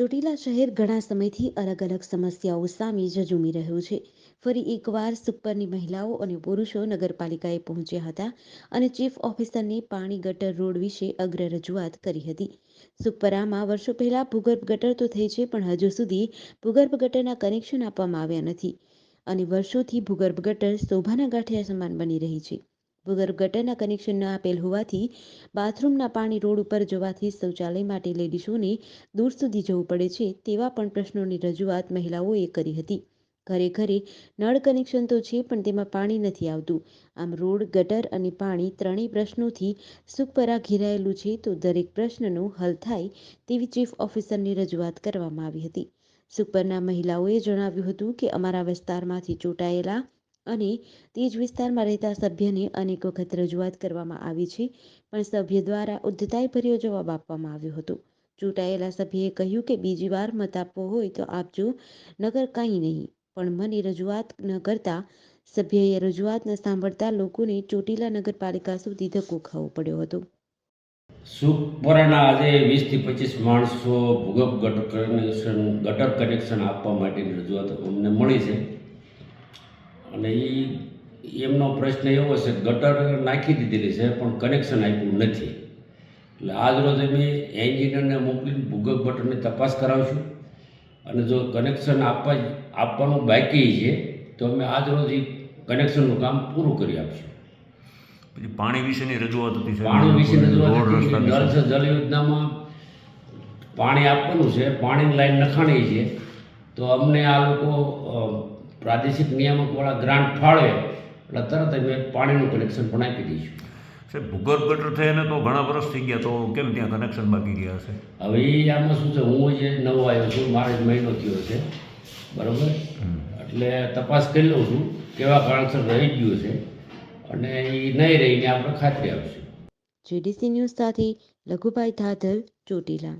ચોટીલા શહેર ઘણા સમયથી અલગ અલગ સમસ્યાઓ સામે ઝઝૂમી રહ્યું છે. ફરી એકવાર સુપરની મહિલાઓ અને પુરુષો નગરપાલિકાએ પહોંચ્યા હતા અને ચીફ ઓફિસરને પાણી ગટર રોડ વિશે અગ્ર રજૂઆત કરી હતી. સુપરામાં વર્ષો પહેલાં ભૂગર્ભ ગટર તો થઈ છે, પણ હજુ સુધી ભૂગર્ભ ગટરના કનેક્શન આપવામાં આવ્યા નથી અને વર્ષોથી ભૂગર્ભ ગટર શોભાના ગાંઠિયા સમાન બની રહી છે. ભૂગર્ભ ગટરના કનેક્શન ન આપેલ હોવાથી બાથરૂમના પાણી રોડ ઉપર જવાથી શૌચાલય માટે લેડીઝોને દૂર સુધી જવું પડે છે તેવા પણ પ્રશ્નોની રજૂઆત મહિલાઓએ કરી હતી. ઘરે ઘરે નળ કનેક્શન તો છે પણ તેમાં પાણી નથી આવતું. આમ રોડ, ગટર અને પાણી ત્રણેય પ્રશ્નોથી સુખપરા ઘેરાયેલું છે તો દરેક પ્રશ્નનો હલ થાય તેવી ચીફ ઓફિસરની રજૂઆત કરવામાં આવી હતી. સુખપરના મહિલાઓએ જણાવ્યું હતું કે અમારા વિસ્તારમાંથી ચૂંટાયેલા અને તે જ વિસ્તારમાં રહેતા સભ્યને અનેક વખત રજૂઆત કરવામાં આવી છે. પણ સભ્ય દ્વારા ઉદ્ધતાઈભર્યો જવાબ આપવામાં આવ્યો હતો. ચૂંટાયેલા સભ્યએ કહ્યું કે બીજી વાર મત આપવો હોય તો આપજો, નગર કંઈ નહીં. પણ મને રજૂઆત ન કરતા સભ્યએ રજૂઆત ન સાંભળતા લોકોને ચોટીલા નગરપાલિકા સુધી ધક્કો ખાવો પડ્યો હતો. સુખપરાના આજે વીસથી પચીસ માણસો ભૂગર્ભ ગટર કનેક્શન ગટર કનેક્શન આપવા માટેની રજૂઆત અમને મળી છે. અને એ એમનો પ્રશ્ન એવો છે ગટર નાખી દીધેલી છે પણ કનેક્શન આપ્યું નથી. એટલે આજ રોજ અમે એન્જિનિયરને મોકલીને ભૂગર્ભ ગટરની તપાસ કરાવશું. અને જો કનેક્શન આપવા આપવાનું બાકી છે તો અમે આજ રોજ એ કનેક્શનનું કામ પૂરું કરી આપશું. પછી પાણી વિશેની રજૂઆત હતી પાણી વિશે રજૂઆત વિશે. સે જલ યોજનામાં પાણી આપવાનું છે પાણીની લાઈન નખાણી છે. તો અમને આ લોકો પ્રાદેશિક નિયામકવાળા ગ્રાન્ટ ફાળવે એટલે તરત અમે પાણીનું કનેક્શન પણ આપી દઈશું. સાહેબ ભૂગર્ભ ગટર થઈને તો ઘણા વર્ષ થઈ ગયા તો કેમ ત્યાં કનેક્શન બાકી ગયા છે હવે એ આમાં શું છે હું જે નવો આવ્યો છું મારે જ મહિનો થયો છે બરાબર? એટલે તપાસ કરી લઉં છું કેવા કારણસર રહી ગયું છે અને એ નહીં રહીને આપણે ખાતરી આપશું. જીડીસી ન્યૂઝ સાથે લઘુભાઈ ધાધર ચોટીલા.